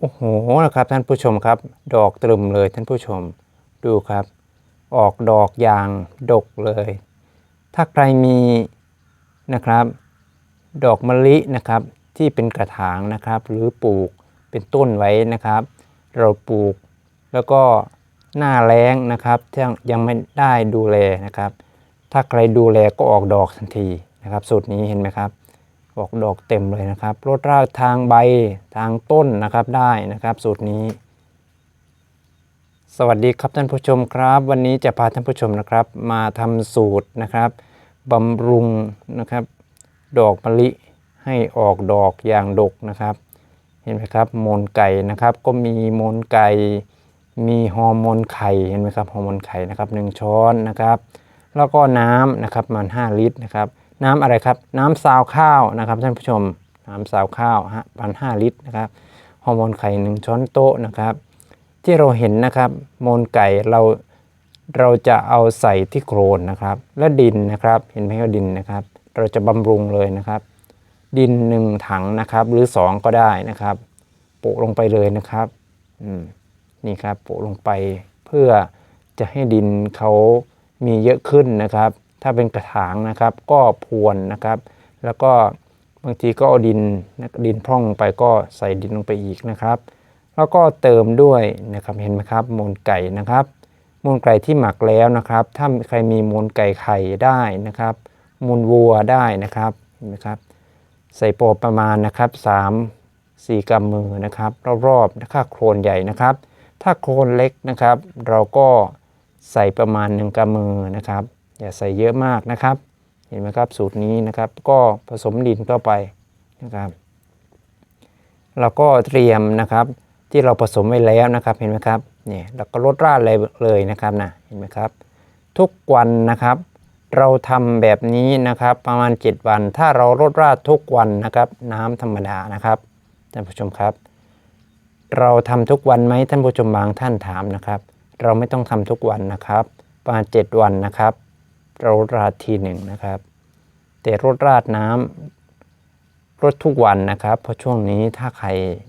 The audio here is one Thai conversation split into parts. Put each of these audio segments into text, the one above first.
โอ้โหนะครับท่านผู้ชมครับ ดอกตรึมเลยท่านผู้ชมดูครับ ออกดอกอย่างดกเลย ถ้าใครมีนะครับ ดอกมะลินะครับที่เป็นกระถางนะครับ หรือปลูกเป็นต้นไว้นะครับ เราปลูกแล้วก็หน้าแล้งนะครับยังยังไม่ได้ดูแลนะครับ ถ้าใครดูแลก็ออกดอกทันทีนะครับสูตรนี้เห็นไหมครับ ออกดอกเต็มเลยนะครับลดรากทางใบทางต้นนะครับได้นะครับสูตรนี้ สวัสดีครับท่านผู้ชมครับ วันนี้จะพาท่านผู้ชมนะครับ มาทำสูตรนะครับบำรุงนะครับ ดอกมะลิให้ออกดอกอย่างดกนะครับ เห็นไหมครับโมนไก่นะครับ ก็มีโมนไก่มีฮอร์โมนไข่เห็นไหมครับฮอร์โมนไข่นะครับหนึ่งช้อนนะครับ แล้วก็น้ำนะครับมัน 5 ลิตรนะครับ น้ำอะไรครับ น้ำซาวข้าวนะครับท่านผู้ชม น้ำซาวข้าวฮะพันห้าลิตรนะครับฮอร์โมนไข่หนึ่งช้อนโต๊ะนะครับ ที่เราเห็นนะครับโมนไก่เราเราจะเอาใส่ที่โครนนะครับ และดินนะครับ เห็นไหมว่าดินนะครับ เราจะบำรุงเลยนะครับ ดินหนึ่งถังนะครับ หรือสองก็ได้นะครับโปะลงไปเลยนะครับนี่ครับโปะลงไปเพื่อจะให้ดินเขามีเยอะขึ้นนะครับ ถ้าเป็นกระถางนะครับ ก็พรวนนะครับ แล้วก็บางทีก็เอาดินดินพร่องไปก็ใส่ดินลงไปอีกนะครับ แล้วก็เติมด้วยนะครับเห็นไหมครับมูลไก่นะครับมูลไก่ที่หมักแล้วนะครับ ถ้าใครมีมูลไก่ไข่ได้นะครับ มูลวัวได้นะครับเห็นไหมครับ ใส่โปรประมาณนะครับ 3 4กำมือนะครับ รอบๆถ้าโครนใหญ่นะครับ ถ้าโครนเล็กนะครับ เราก็ใส่ประมาณ 1กำมือนะครับ อย่าใส่เยอะมากนะครับ เห็นไหมครับสูตรนี้นะครับ ก็ผสมดินเข้าไปนะครับเราก็เตรียมนะครับที่เราผสมไว้แล้วนะครับเห็นไหมครับเนี่ยเราก็ลดราดเลยเลยนะครับนะเห็นไหมครับ ทุกวันนะครับ เราทำแบบนี้นะครับประมาณ 7 วัน ถ้าเราลดราดทุกวันนะครับ น้ำธรรมดานะครับท่านผู้ชมครับ เราทำทุกวันไหมท่านผู้ชมบางท่านถามนะครับ เราไม่ต้องทำทุกวันนะครับ ประมาณ 7 วันนะครับ เราลดราดทีหนึ่งนะครับ แต่ลดราดน้ำรดทุกวันนะครับ เพราะช่วงนี้ถ้าใคร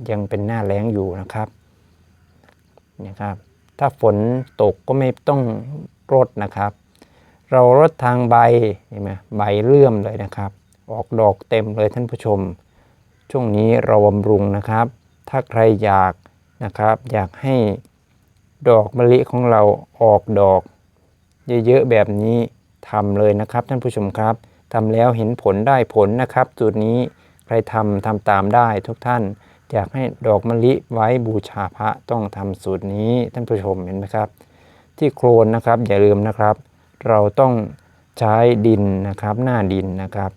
ยังเป็นหน้าแล้งอยู่นะครับนะครับถ้าฝนตกก็ไม่ต้องรดนะครับ เรารดทางใบเห็นไหมใบเลื่อมเลยนะครับ ออกดอกเต็มเลยท่านผู้ชม ช่วงนี้เราบำรุงนะครับ ถ้าใครอยากนะครับ อยากให้ดอกมะลิของเราออกดอก เยอะๆแบบนี้ ทำเลยนะครับท่านผู้ชมครับทำแล้วเห็นผลได้ผลนะครับจุดนี้ใครทำทำตามได้ทุกท่านอยากให้ดอกมะลิไว้บูชาพระต้องทำสูตรนี้ท่านผู้ชมเห็นไหมครับ ที่โครนนะครับอย่าลืมนะครับ เราต้องใช้ดินนะครับหน้าดินนะครับ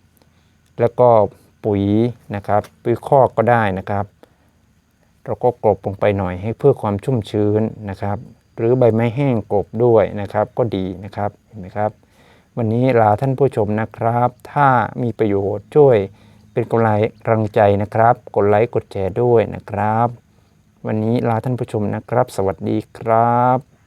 แล้วก็ปุ๋ยนะครับปุ๋ยคอกก็ได้นะครับ เราก็กลบลงไปหน่อยให้เพื่อความชุ่มชื้นนะครับ หรือใบไม้แห้งกลบด้วยนะครับก็ดีนะครับเห็นไหมครับ วันนี้ลาท่านผู้ชมนะครับ ถ้ามีประโยชน์ช่วยเป็นกำลังใจนะครับ กดไลค์กดแชร์ด้วยนะครับ วันนี้ลาท่านผู้ชมนะครับ สวัสดีครับ